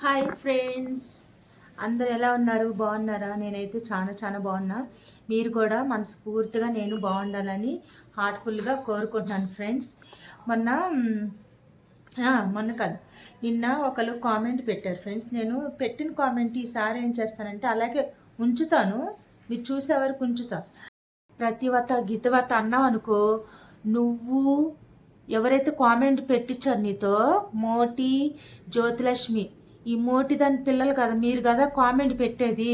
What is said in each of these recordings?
Hi friends అందరు ఎలా ఉన్నారు? బాగున్నారా? నేనైతే చాలా చాలా బాగున్నా. మీరు కూడా మనస్ఫూర్తిగా నేను బాగుండాలని హార్ట్ఫుల్గా కోరుకుంటున్నాను ఫ్రెండ్స్ మొన్న మొన్న కాదు. నిన్న ఒకరు కామెంట్ పెట్టారు ఫ్రెండ్స్ నేను పెట్టిన కామెంట్ ఈసారి ఏం చేస్తానంటే అలాగే ఉంచుతాను. మీరు చూసే వరకు ఉంచుతా. ప్రతివత గీతవత అన్నావు అనుకో నువ్వు ఎవరైతే కామెంట్ పెట్టించారు నీతో మోటి జ్యోతిలక్ష్మి ఈ మోటి దాని పిల్లలు కదా మీరు కదా కామెంట్ పెట్టేది.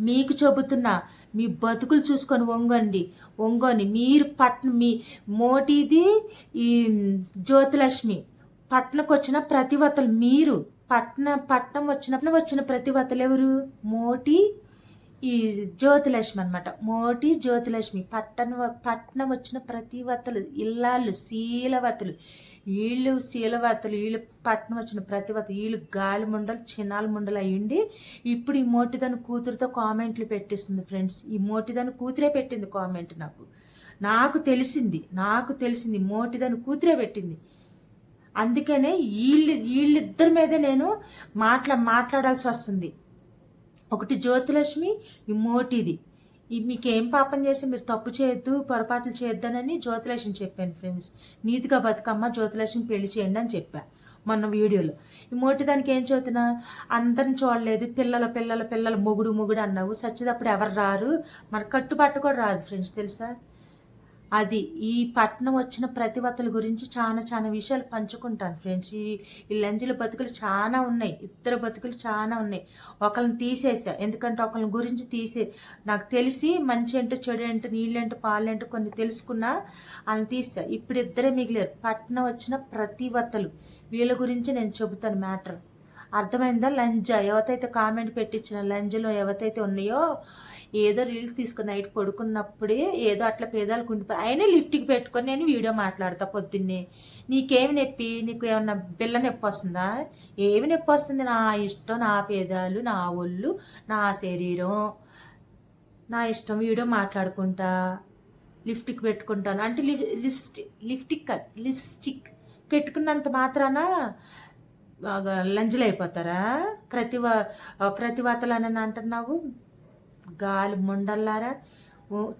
మీకు చెబుతున్నా మీ బతుకులు చూసుకొని వంగండి. వంగని మీరు పట్న మీ మోటిది ఈ జ్యోతిలక్ష్మి. పట్నకు వచ్చిన ప్రతివతలు మీరు. పట్న పట్నం వచ్చినప్పుడు వచ్చిన ప్రతివతలు ఎవరు? మోటి ఈ జ్యోతిలక్ష్మి అనమాట మోటి జ్యోతిలక్ష్మి. పట్టణ పట్నం వచ్చిన ప్రతివతలు ఇల్లాలు శీలవతలు వీళ్ళు శీలవతలు వీళ్ళు పట్టణం వచ్చిన ప్రతివత వీళ్ళు గాలి ముండలు చిన్నాల ముండలు అయ్యుండి ఇప్పుడు ఈ మోటిదాని కూతురుతో కామెంట్లు పెట్టేస్తుంది ఫ్రెండ్స్. ఈ మోటిదాని కూతురే పెట్టింది కామెంట్ నాకు. నాకు తెలిసింది నాకు తెలిసింది మోటిదాని కూతురే పెట్టింది. అందుకనే వీళ్ళు వీళ్ళిద్దరి మీదే నేను మాట్లా మాట్లాడాల్సి వస్తుంది. ఒకటి జ్యోతిలక్ష్మి ఈ మోటిది. మీకేం పాపం చేసి మీరు తప్పు చేయొద్దు పొరపాట్లు చేయొద్దనని జ్యోతిలక్ష్మి చెప్పాను ఫ్రెండ్స్ నీతిగా బతుకమ్మ జ్యోతిలక్ష్మి పెళ్ళి చేయండి అని చెప్పా మొన్న వీడియోలో. ఈ మొట్టి దానికి ఏం చదువుతున్నా? అందరిని చూడలేదు పిల్లల పిల్లల పిల్లల మొగుడు మొగుడు అన్నావు. సచ్చేటప్పుడు ఎవరు రారు? మన కట్టుబాటు కూడా రాదు ఫ్రెండ్స్ తెలుసా? అది ఈ పట్నం వచ్చిన ప్రతివతల గురించి చాలా చాలా విషయాలు పంచుకుంటాను ఫ్రెండ్స్. ఈ ఈ లంజల బతుకులు చాలా ఉన్నాయి. ఇద్దరు బతుకులు చాలా ఉన్నాయి. ఒకళ్ళని తీసేసా ఎందుకంటే ఒకళ్ళని గురించి తీసే నాకు తెలిసి మంచి ఏంటో చెడు ఏంటో నీళ్ళేంటో పాలేంటో కొన్ని తెలుసుకున్నా వాళ్ళని తీసా. ఇప్పుడు ఇద్దరే మిగిలారు. పట్నం వచ్చిన ప్రతివతలు వీళ్ళ గురించి నేను చెబుతాను మ్యాటర్. అర్థమైందా? లంజ. ఎవతైతే కామెంట్ పెట్టించిన లంజలో ఎవతైతే ఉన్నాయో ఏదో రీల్స్ తీసుకుని నైట్ పడుకున్నప్పుడే ఏదో అట్లా పేదాలు కుండిపోయి అయినా లిఫ్ట్కి పెట్టుకొని నేను వీడియో మాట్లాడతా పొద్దున్నే. నీకేమి నొప్పి? నీకు ఏమన్నా బిల్ల నొప్పి వస్తుందా? ఏమి నొప్పి వస్తుంది? నా ఇష్టం నా పేదాలు నా ఒళ్ళు నా శరీరం. నా ఇష్టం వీడియో మాట్లాడుకుంటా లిఫ్ట్కి పెట్టుకుంటాను. అంటే లిప్ లిప్స్టిక్ లిఫ్టిక్ కాదు లిప్స్టిక్ పెట్టుకున్నంత మాత్రాన బాగా లంజలు అయిపోతారా? ప్రతివ ప్రతివాతలని అంటున్నావు? గాలి ముండల్లారా?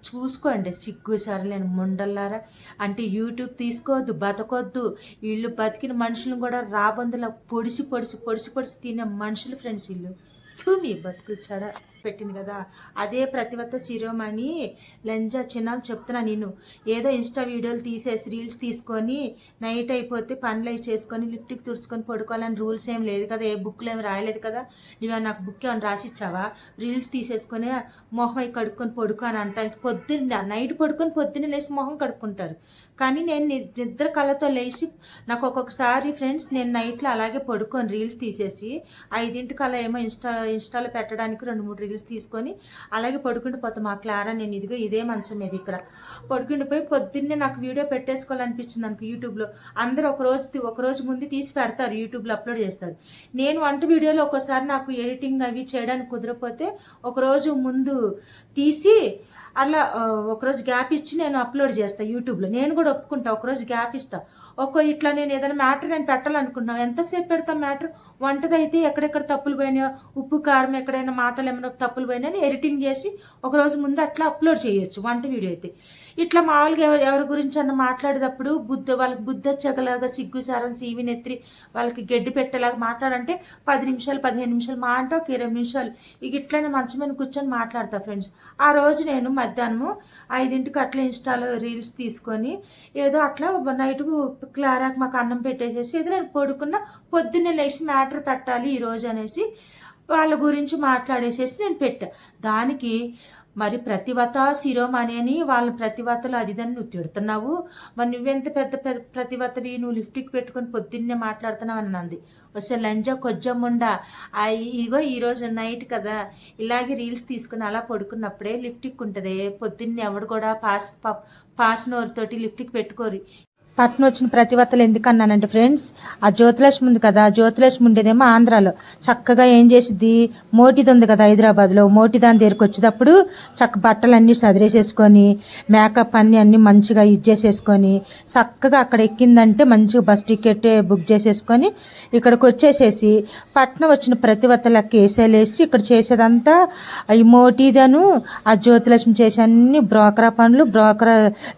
చూసుకోండి సిగ్గు సరలేని ముండల్లారా? అంటే యూట్యూబ్ తీసుకోవద్దు బతకొద్దు. వీళ్ళు బతికిన మనుషులను కూడా రాబందుల పొడిసి పొడిసి పొడిసి పొడిసి తినే మనుషులు ఫ్రెండ్స్ వీళ్ళు తూమి బతుకుచ్చాడా పెట్టింది కదా. అదే ప్రతివత్త శిరోమణి లంజా చిన్నాలు చెప్తున్నా నేను. ఏదో ఇన్స్టా వీడియోలు తీసేసి రీల్స్ తీసుకొని నైట్ అయిపోతే పనులు అవి చేసుకొని లిప్టిక్ తుడుచుకొని పడుకోవాలని రూల్స్ ఏం లేదు కదా. ఏ బుక్లు ఏమి రాయలేదు కదా. నువ్వు నాకు బుక్ ఏమైనా రాసిచ్చావా? రీల్స్ తీసేసుకొని మొహం అయి కడుక్కొని పడుకో అని అంటానికి పొద్దున్న నైట్ పడుకొని పొద్దున్న లేచి మొహం కడుక్కుంటారు. కానీ నేను ని- నిద్ర కళ్ళతో లేచి నాకు ఒక్కొక్కసారి ఫ్రెండ్స్ నేను నైట్లో అలాగే పడుకొని రీల్స్ తీసేసి ఐదింటికల్లా ఏమో ఇన్స్టా ఇన్స్టాలో పెట్టడానికి రెండు మూడు రీల్స్ తీసుకొని అలాగే పడుకుంటూ పోతాం. మా క్లారా నేను ఇదిగో ఇదే మంచం మీద ఇక్కడ. పడుకుండిపోయి పొద్దున్నే నాకు వీడియో పెట్టేసుకోవాలనిపించింది నాకు యూట్యూబ్లో. అందరూ ఒక రోజు ఒక రోజు ముందు తీసి పెడతారు. యూట్యూబ్లో అప్లోడ్ చేస్తారు. నేను వంట వీడియోలో ఒక్కోసారి నాకు ఎడిటింగ్ అవి చేయడానికి కుదరకపోతే ఒక రోజు ముందు తీసి అలా ఒకరోజు గ్యాప్ ఇచ్చి నేను అప్లోడ్ చేస్తాను యూట్యూబ్లో. నేను కూడా ఒప్పుకుంటా ఒకరోజు గ్యాప్ ఇస్తా. ఒక ఇట్లా నేను ఏదైనా మ్యాటర్ నేను పెట్టాలనుకున్నాను ఎంతసేపు పెడతాం మ్యాటర్? వంటదైతే ఎక్కడెక్కడ తప్పులు పోయినాయో ఉప్పు కారం ఎక్కడైనా మాటలు ఏమైనా తప్పులు పోయినాయని ఎడిటింగ్ చేసి ఒకరోజు ముందు అట్లా అప్లోడ్ చేయొచ్చు వంట వీడియో అయితే. ఇట్లా మామూలుగా ఎవరి ఎవరి గురించి అన్న మాట్లాడేటప్పుడు బుద్ధ వాళ్ళకి బుద్ధ చెగలాగా సిగ్గు సారం సీవి నెత్తి వాళ్ళకి గడ్డి పెట్టేలాగా మాట్లాడంటే పది నిమిషాలు పదిహేను నిమిషాలు మా అంటే ఒక ఇరవై నిమిషాలు. ఇక ఇట్లనే మంచం మీద కూర్చొని మాట్లాడతా ఫ్రెండ్స్. ఆ రోజు నేను మధ్యాహ్నము ఐదింటికి అట్లా ఇన్స్టాలో రీల్స్ తీసుకొని ఏదో అట్లా నైట్ క్లారాకి మాకు అన్నం పెట్టేసేసి ఏదో నేను పడుకున్న పొద్దున్నే లేచి మ్యాటర్ పెట్టాలి ఈరోజు అనేసి వాళ్ళ గురించి మాట్లాడేసేసి నేను పెట్టా. దానికి మరి ప్రతివత శిరోమణి అని వాళ్ళ ప్రతివతలు అదిదని నువ్వు తిడుతున్నావు. మరి నువ్వెంత పెద్ద ప్రతివతవి నువ్వు లిఫ్ట్కి పెట్టుకొని పొద్దున్నే మాట్లాడుతున్నావు అని అంది. వస్తే లంజ కొజ్జముండా ఇదిగో ఈరోజు నైట్ కదా ఇలాగే రీల్స్ తీసుకుని అలా పడుకున్నప్పుడే లిఫ్ట్కి ఉంటుంది. పొద్దున్నే ఎవడు కూడా పాస్ పాస్ నోరుతోటి లిఫ్ట్కి పెట్టుకోరు. పట్నం వచ్చిన ప్రతివత్తలు ఎందుకన్నానండి ఫ్రెండ్స్ ఆ జ్యోతిలక్ష్మి ఉంది కదా జ్యోతిలక్ష్మి ఉండేదేమో ఆంధ్రాలో. చక్కగా ఏం చేసిద్ది? మోటిది ఉంది కదా హైదరాబాద్లో. మోటి దాని దగ్గరికి వచ్చేటప్పుడు చక్క బట్టలన్నీ సదిరేసేసుకొని మేకప్ అన్ని అన్ని మంచిగా ఇది చేసేసుకొని చక్కగా అక్కడ ఎక్కిందంటే మంచిగా బస్ టికెట్ బుక్ చేసేసుకొని ఇక్కడికి వచ్చేసేసి పట్నం వచ్చిన ప్రతివత్తలకి వేసేలేసి ఇక్కడ చేసేదంతా ఈ మోటీదను ఆ జ్యోతిలక్ష్మి చేసే అన్ని బ్రోకరా పనులు బ్రోకరా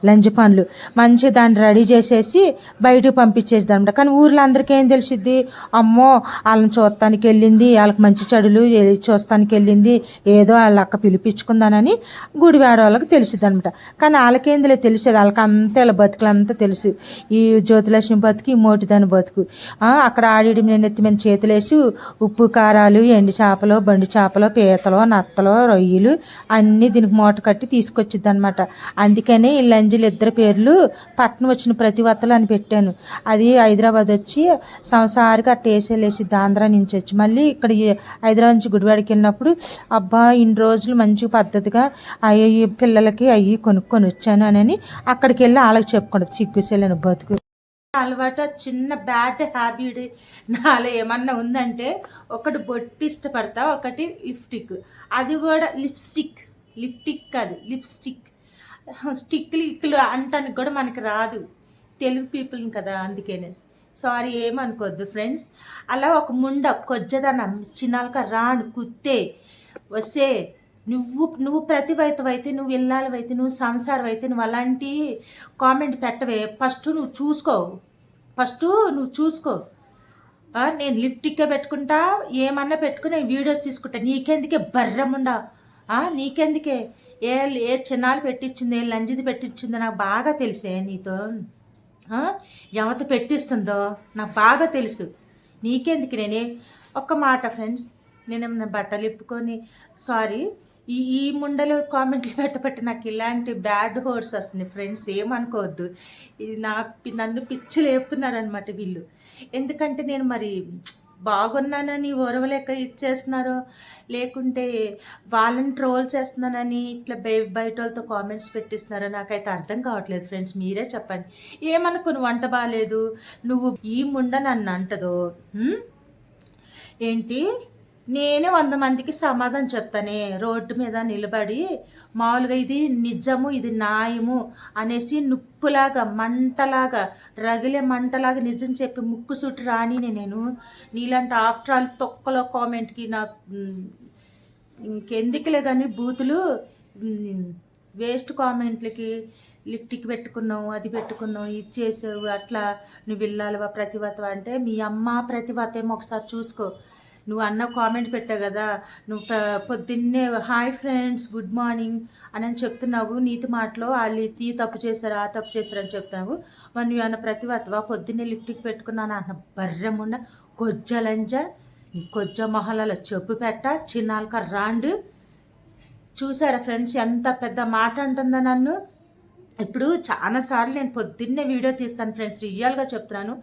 లంచ్ పనులు. మంచిగా దాన్ని రెడీ చేసి చేసేసి బయటకు పంపించేది అనమాట కానీ ఊర్లో అందరికీ ఏం తెలిసిద్ది? అమ్మో వాళ్ళని చూస్తానికి వెళ్ళింది వాళ్ళకి మంచి చెడులు చూస్తానికి వెళ్ళింది ఏదో వాళ్ళ అక్క పిలిపించుకుందానని గుడివాడ వాళ్ళకి తెలిసిద్ది అనమాట కానీ వాళ్ళకేందిలే తెలిసేది? వాళ్ళకి అంతా ఇలా బతుకులంతా తెలుసు. ఈ జ్యోతిలక్ష్మి బతుకు ఈ మోటిదాని బతుకు. అక్కడ ఆడిడి నేను ఎత్తి చేతులేసి ఉప్పు కారాలు ఎండి చేపలు బండి చేపలు పీతలు నత్తలు రొయ్యలు అన్నీ దీనికి మూట కట్టి తీసుకొచ్చిద్ది అనమాట అందుకనే ఈ లంజులు ఇద్దరు పేర్లు పట్నం వచ్చిన ప్రతి వత్తలు అని పెట్టాను. అది హైదరాబాద్ వచ్చి సంసారికి అట్ట వెళ్ళేసి ఆంధ్ర నుంచి వచ్చి మళ్ళీ ఇక్కడ హైదరాబాద్ నుంచి గుడివాడికి వెళ్ళినప్పుడు అబ్బా ఇన్ని రోజులు మంచి పద్ధతిగా అయ్యి పిల్లలకి అయ్యి కొనుక్కొని వచ్చాను అని అక్కడికి వెళ్ళి వాళ్ళకి చెప్పుకుంటుంది సిగ్గుసేలని బతుకు అలవాటు చిన్న బ్యాడ్ హ్యాబిట్ నాలో ఏమన్నా ఉందంటే ఒకటి బొట్టి ఇష్టపడతా ఒకటి లిప్స్టిక్. అది కూడా లిప్స్టిక్. లిప్టిక్ కాదు లిప్స్టిక్. స్టిక్లు ఇక్కులు అంటానికి కూడా మనకి రాదు. తెలుగు పీపుల్ని కదా అందుకనే. సారీ ఏమనుకోద్దు ఫ్రెండ్స్. అలా ఒక ముండ కొజ్జదనం చిన్నాలక రాను కుత్తే వస్తే నువ్వు నువ్వు ప్రతివైతవైతే నువ్వు ఇల్లాలవైతే నువ్వు సంసారం అయితే నువ్వు అలాంటి కామెంట్ పెట్టవే. ఫస్ట్ నువ్వు చూసుకో. ఫస్ట్ నువ్వు చూసుకో. నేను లిఫ్టిక్కే పెట్టుకుంటా ఏమన్నా పెట్టుకుని వీడియోస్ తీసుకుంటా. నీకెందుకే బర్రముండా? నీకెందుకే? ఏ ఏ చిన్నాలు పెట్టించింది ఏ లంజిది పెట్టించిందో నాకు బాగా తెలిసే నీతో. ఆ, ఎవత పెట్టిస్తుందో నాకు బాగా తెలుసు. నీకెందుకు నేనే? ఒక్క మాట ఫ్రెండ్స్ నేనేమన్నా బట్టలు ఇప్పుకొని సారీ ఈ ఈ ముండలు కామెంట్లు పెట్టబట్టి నాకు ఇలాంటి బ్యాడ్ హోర్స్ వస్తుంది ఫ్రెండ్స్ ఏమనుకోవద్దు. ఇది నాకు నన్ను పిచ్చి లేపుతున్నారనమాట వీళ్ళు. ఎందుకంటే నేను మరి బాగున్నానని ఓరవలేక ఇచ్చేస్తున్నారో. లేకుంటే వాళ్ళని ట్రోల్ చేస్తున్నానని ఇట్లా బయ బయట వాళ్ళతో కామెంట్స్ పెట్టిస్తున్నారో నాకైతే అర్థం కావట్లేదు ఫ్రెండ్స్ మీరే చెప్పండి. ఏమనుకుని వంట బాగాలేదు నువ్వు ఈ ముండ నన్ను అంటదో ఏంటి? నేనే వంద మందికి సమాధానం చెప్తానే. రోడ్డు మీద నిలబడి మామూలుగా ఇది నిజము ఇది న్యాయము అనేసి నుప్పులాగా మంటలాగా రగిలే మంటలాగా నిజం చెప్పి ముక్కు సుట్టి రానినే నేను. నీలాంటి ఆఫ్టర్ ఆల్ తొక్కలో కామెంట్కి నా ఇంకెందుకులే కానీ బూతులు వేస్ట్ కామెంట్లకి లిఫ్ట్కి పెట్టుకున్నావు అది పెట్టుకున్నావు ఇది చేసావు అట్లా నువ్వు వెళ్ళాలవా ప్రతివత అంటే మీ అమ్మ ప్రతివత ఏమో ఒకసారి చూసుకో. నువ్వు అన్న కామెంట్ పెట్టావు కదా నువ్వు పొద్దున్నే హాయ్ ఫ్రెండ్స్ గుడ్ మార్నింగ్ అని అని చెప్తున్నావు. నీతి మాటలో వాళ్ళు తీ తప్పు చేశారు ఆ తప్పు చేశారు అని చెప్తున్నావు. మరి నువ్వు అన్న ప్రతిభతవా పొద్దున్నే లిఫ్ట్కి పెట్టుకున్నాను అన్న బర్రెముండ కొజ్జలంజ కొజ్జ మొహలలో చెప్పు పెట్ట చిన్నాలక రాండు చూసారా ఫ్రెండ్స్ ఎంత పెద్ద మాట అంటుందో నన్ను? ఇప్పుడు చాలాసార్లు నేను పొద్దున్నే వీడియో తీస్తాను ఫ్రెండ్స్ రియల్గా చెప్తున్నాను.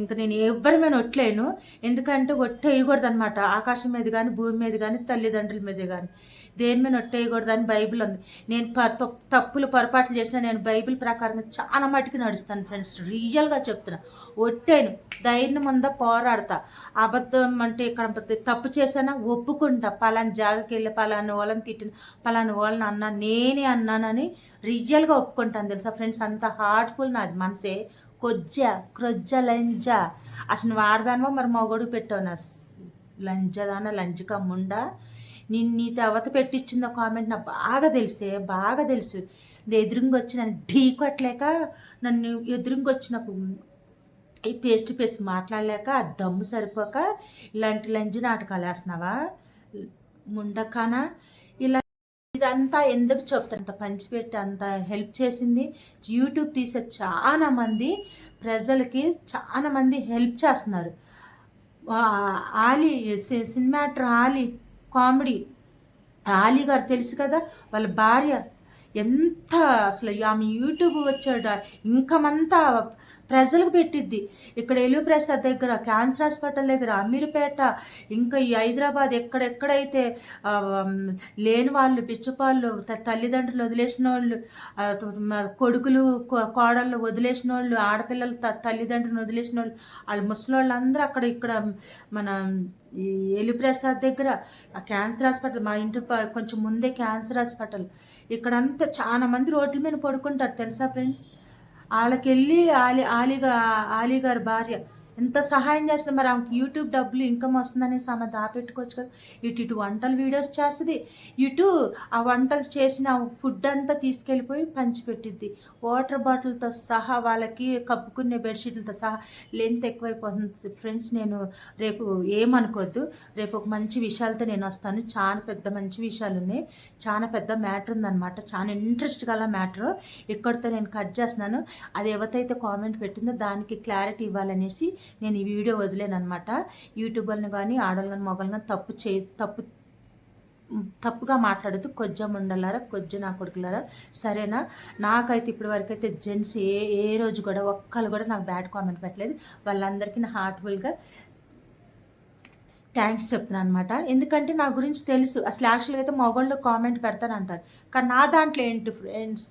ఇంకా నేను ఎవ్వరి మీద ఒట్లేను ఎందుకంటే ఒట్టు వేయకూడదు అనమాట ఆకాశం మీద కానీ భూమి మీద కానీ తల్లిదండ్రుల మీద కానీ దేని మీద ఒట్టు అని బైబిల్ ఉంది. నేను ప- తప్పులు పొరపాట్లు చేసిన నేను బైబిల్ ప్రకారంగా చాలా మటుకు నడుస్తాను ఫ్రెండ్స్. రియల్గా చెప్తున్నా. ఒట్టేను. ధైర్యం ఉందా? పోరాడతా. అబద్ధం అంటే ఇక్కడ తప్పు చేశానా? ఒప్పుకుంటా. పలాని జాగకి వెళ్ళి పలాని వాళ్ళని తిట్టిన పలాని వాళ్ళని అన్నా నేనే అన్నానని రియల్గా ఒప్పుకుంటాను తెలుసా ఫ్రెండ్స్? అంత హార్ట్ఫుల్ నాది మనసే. కొజ్జ క్రొజ్జ లంజ. అసలు వాడదానమో మరి మగోడు పెట్టావు. నా స్- లంజదాన లంజక ముండా నేను నీ తర్వాత పెట్టించిందో కామెంట్ నాకు బాగా తెలిసే బాగా తెలుసు. ఎదురుంగొచ్చి నన్ను ఢీ కొట్టలేక నన్ను ఎదురుంగొచ్చి నాకు ఈ పేస్ట్ పేస్ట్ మాట్లాడలేక ఆ దమ్ము సరిపోక ఇలాంటి లంజి నాటకాలు వేస్తున్నావా? ముండకానా? ఇలా ఇదంతా ఎందుకు చెప్తాను అంత పంచిపెట్టి అంత హెల్ప్ చేసింది. యూట్యూబ్ తీసే చాలా మంది ప్రజలకి చాలా మంది హెల్ప్ చేస్తున్నారు. ఆలి సినిమాటర్ ఆలి కామెడీ. ఆలీ గారు తెలుసు కదా వాళ్ళ భార్య ఎంత అసలు ఆమె యూట్యూబ్ వచ్చాడ? ఇంకమంతా ప్రజలకు పెట్టిద్ది. ఇక్కడ ఎలుప్రసాద్ దగ్గర క్యాన్సర్ హాస్పిటల్ దగ్గర అమీర్పేట ఇంకా ఈ హైదరాబాద్ ఎక్కడెక్కడైతే లేని వాళ్ళు పిచ్చిపాళ్ళు తల్లిదండ్రులు వదిలేసిన వాళ్ళు కొడుకులు కో- కోడళ్ళు వదిలేసిన వాళ్ళు ఆడపిల్లలు త- తల్లిదండ్రులు వదిలేసిన వాళ్ళు వాళ్ళు ముసలోళ్ళందరూ అక్కడ ఇక్కడ మన ఈ ఎలిప్రసాద్ దగ్గర ఆ క్యాన్సర్ హాస్పిటల్ మా ఇంటి ప- కొంచెం ముందే క్యాన్సర్ హాస్పిటల్. ఇక్కడంతా చాలా మంది రోడ్ల మీద పడుకుంటారు తెలుసా ఫ్రెండ్స్ వాళ్ళకెళ్ళి ఆలి ఆలిగా ఆలి గారి భార్య ఎంత సహాయం చేస్తుంది మరి ఆమెకి? యూట్యూబ్ డబ్బులు ఇన్కమ్ వస్తుందనేసి ఆమె దాపెట్టుకోవచ్చు కదా. ఇటు ఇటు వంటలు వీడియోస్ చేస్తుంది. ఇటు ఆ వంటలు చేసిన ఫుడ్ అంతా తీసుకెళ్ళిపోయి పంచిపెట్టిద్ది. వాటర్ బాటిల్తో సహా వాళ్ళకి కప్పుకునే బెడ్షీట్లతో సహా లెంత్ ఎక్కువైపోతుంది. ఫ్రెండ్స్ నేను రేపు ఏమనుకోవద్దు రేపు ఒక మంచి విషయాలతో నేను వస్తాను. చాలా పెద్ద మంచి విషయాలు ఉన్నాయి. చాలా పెద్ద మ్యాటర్ ఉందన్నమాట. చాలా ఇంట్రెస్ట్ గల మ్యాటర్ ఇక్కడితో నేను కట్ చేస్తున్నాను. అది ఎవరైతే కామెంట్ పెట్టిందో దానికి క్లారిటీ ఇవ్వాలనేసి నేను ఈ వీడియో వదిలేనమాట యూట్యూబర్ని కానీ ఆడలు కానీ మొగలు కానీ తప్పు చే తప్పు తప్పుగా మాట్లాడద్దు. కొంచెం ఉండలారా కొంచెం నా కొడుకులారా? సరేనా? నాకైతే ఇప్పటి వరకు అయితే జెంట్స్ ఏ ఏ రోజు కూడా ఒక్కరు కూడా నాకు బ్యాడ్ కామెంట్ పెట్టలేదు. వాళ్ళందరికీ నా హార్ట్ఫుల్గా థ్యాంక్స్ చెప్తున్నాను అనమాట ఎందుకంటే నా గురించి తెలుసు. అసలు యాక్చువల్గా అయితే మగవాళ్ళు కామెంట్ పెడతారంటారు. కానీ నా దాంట్లో ఏంటి ఫ్రెండ్స్?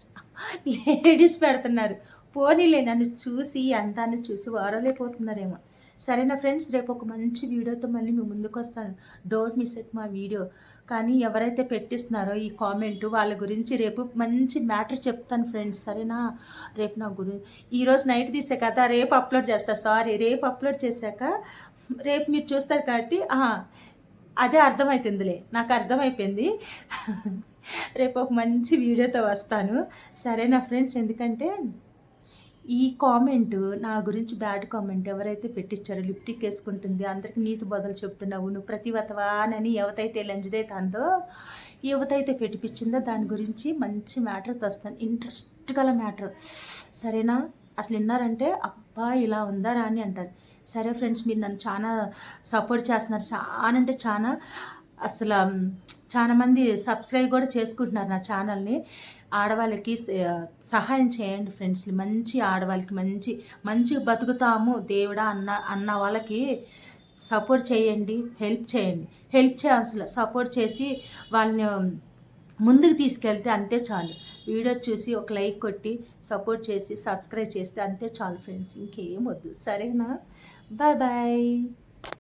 లేడీస్ పెడుతున్నారు. పోనీలే నన్ను చూసి అంతాన్ని చూసి వారలేకపోతున్నారేమో. సరేనా ఫ్రెండ్స్ రేపు ఒక మంచి వీడియోతో మళ్ళీ మీ ముందుకు వస్తాను. డోంట్ మిస్ ఇట్ మా వీడియో. కానీ ఎవరైతే పెట్టిస్తున్నారో ఈ కామెంట్ వాళ్ళ గురించి రేపు మంచి మ్యాటర్ చెప్తాను ఫ్రెండ్స్. సరేనా? రేపు నా గురి ఈరోజు నైట్ తీసే కదా రేపు అప్లోడ్ చేస్తా. సారీ రేపు అప్లోడ్ చేశాక రేపు మీరు చూస్తారు కాబట్టి ఆహా, అదే అర్థమవుతుందిలే నాకు అర్థమైపోయింది. రేపు ఒక మంచి వీడియోతో వస్తాను. సరేనా ఫ్రెండ్స్? ఎందుకంటే ఈ కామెంట్ నా గురించి బ్యాడ్ కామెంట్ ఎవరైతే పెట్టించారో లిప్టిక్ వేసుకుంటుంది అందరికి నీతి బదులు చెప్తున్నావు నువ్వు ప్రతివతవానని ఎవతైతే లంజదైతే అందో యువతైతే పెట్టిపించిందో దాని గురించి మంచి మ్యాటర్ తెస్తాను ఇంట్రెస్ట్ గల మ్యాటర్. సరేనా? అసలు విన్నారంటే అబ్బా ఇలా ఉందారా అని అంటారు. సరే ఫ్రెండ్స్ మీరు నన్ను చాలా సపోర్ట్ చేస్తున్నారు చాలా అంటే చాలా అసలు చాలామంది చాలా మంది సబ్స్క్రైబ్ కూడా చేసుకుంటున్నారు నా ఛానల్ని. ఆడవాళ్ళకి సహాయం చేయండి ఫ్రెండ్స్. మంచి ఆడవాళ్ళకి మంచి మంచిగా బతుకుతాము దేవుడా అన్న అన్న వాళ్ళకి సపోర్ట్ చేయండి హెల్ప్ చేయండి. హెల్ప్ చేయాల్సిన సపోర్ట్ చేసి వాళ్ళని ముందుకు తీసుకెళ్తే అంతే చాలు. వీడియో చూసి ఒక లైక్ కొట్టి సపోర్ట్ చేసి సబ్స్క్రైబ్ చేస్తే అంతే చాలు ఫ్రెండ్స్. ఇంకేం వద్దు. సరేనా? Bye bye.